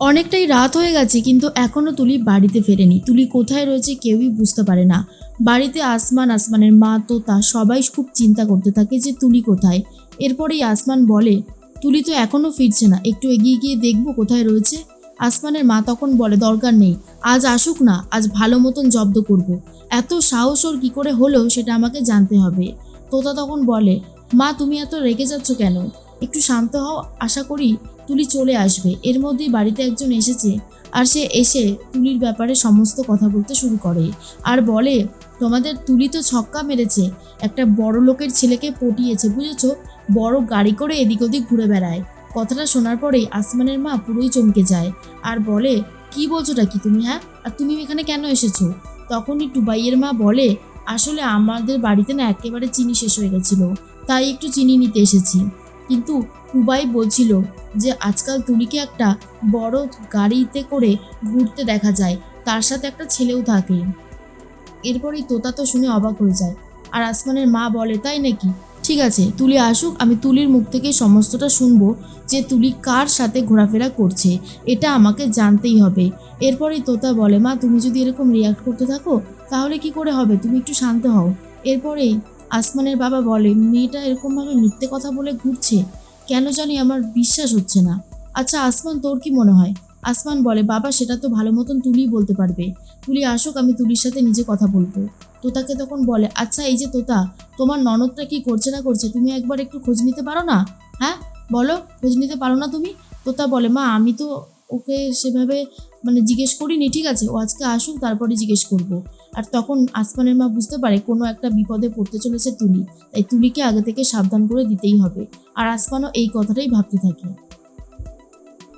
অনেকটাই রাত হয়ে গেছে, কিন্তু এখনও তুলি বাড়িতে ফেরেনি। তুলি কোথায় রয়েছে কেউই বুঝতে পারে না। বাড়িতে আসমান, আসমানের মা, তোতা সবাই খুব চিন্তা করতে থাকে যে তুলি কোথায়। এরপরেই আসমান বলে, তুলি তো এখনও ফিরছে না, একটু এগিয়ে গিয়ে দেখব কোথায় রয়েছে। আসমানের মা তখন বলে, দরকার নেই, আজ আসুক না, আজ ভালো মতন জব্দ করব। এত সাহস ওর কী করে হলো সেটা আমাকে জানতে হবে। তোতা তখন বলে, মা, তুমি এত রেগে যাচ্ছ কেন? একটু শান্ত হও, আশা করি তুলি চলে আসবে। এর মধ্যেই বাড়িতে একজন এসেছে আর সে এসে তুলির ব্যাপারে সমস্ত কথা বলতে শুরু করে আর বলে, তোমাদের তুলি তো ছক্কা মেরেছে। একটা বড় লোকের ছেলেকে পটিয়েছে, বুঝেছ? বড় গাড়ি করে এদিক ওদিক ঘুরে বেড়ায়। কথাটা শোনার পরেই আসমানের মা পুরোই চমকে যায় আর বলে, কি বলছোটা কি তুমি হ্যাঁ? আর তুমি এখানে কেন এসেছ? তখনই টুবাইয়ের মা বলে, আসলে আমাদের বাড়িতে না একেবারে চিনি শেষ হয়ে গেছিল, তাই একটু চিনি নিতে এসেছি। কিন্তু টুবাই বলছিল যে আজকাল তুলিকে একটা বড় গাড়িতে করে ঘুরতে দেখা যায়, তার সাথে একটা ছেলেও থাকে। এরপরেই তোতা তো শুনে অবাক হয়ে যায়। আর আসমানের মা বলে, তাই নাকি? ঠিক আছে, তুলি আসুক, আমি তুলির মুখ থেকে সমস্তটা শুনব যে তুলি কার সাথে ঘোরাফেরা করছে, এটা আমাকে জানতেই হবে। এরপরেই তোতা বলে, মা, তুমি যদি এরকম রিয়াক্ট করতে থাকো, তাহলে কি করে হবে? তুমি একটু শান্ত হও। এরপরেই আসমানের বাবা বলে মেয়েটা এরকমভাবে মিথ্যে কথা বলে ঘুরছে, কেন জানি আমার বিশ্বাস হচ্ছে না। আচ্ছা আসমান, তোর কি মনে হয়? আসমান বলে, বাবা, সেটা তো ভালো মতন তুলিই বলতে পারবে। তুলি আসুক, আমি তুলির সাথে নিজে কথা বলব। তোতাকে তখন বলে আচ্ছা এই যে তোতা, তোমার ননদটা কি করছে না করছে? তুমি একবার একটু খোঁজ নিতে পারো না? হ্যাঁ বলো, খোঁজ নিতে পারো না তুমি? তোতা বলে, মা, আমি তো ওকে সেভাবে মানে জিজ্ঞেস করিনি, ঠিক আছে? ও আজকে আসুক, তারপরে জিজ্ঞেস করব। আর তখন আসমানের মা বুঝতে পারে কোনো একটা বিপদে পড়তে চলেছে তুলি তাই তুলিকে আগে থেকে সাবধান করে দিতেই হবে। আর আসমানও এই কথাটাই ভাবতে থাকে।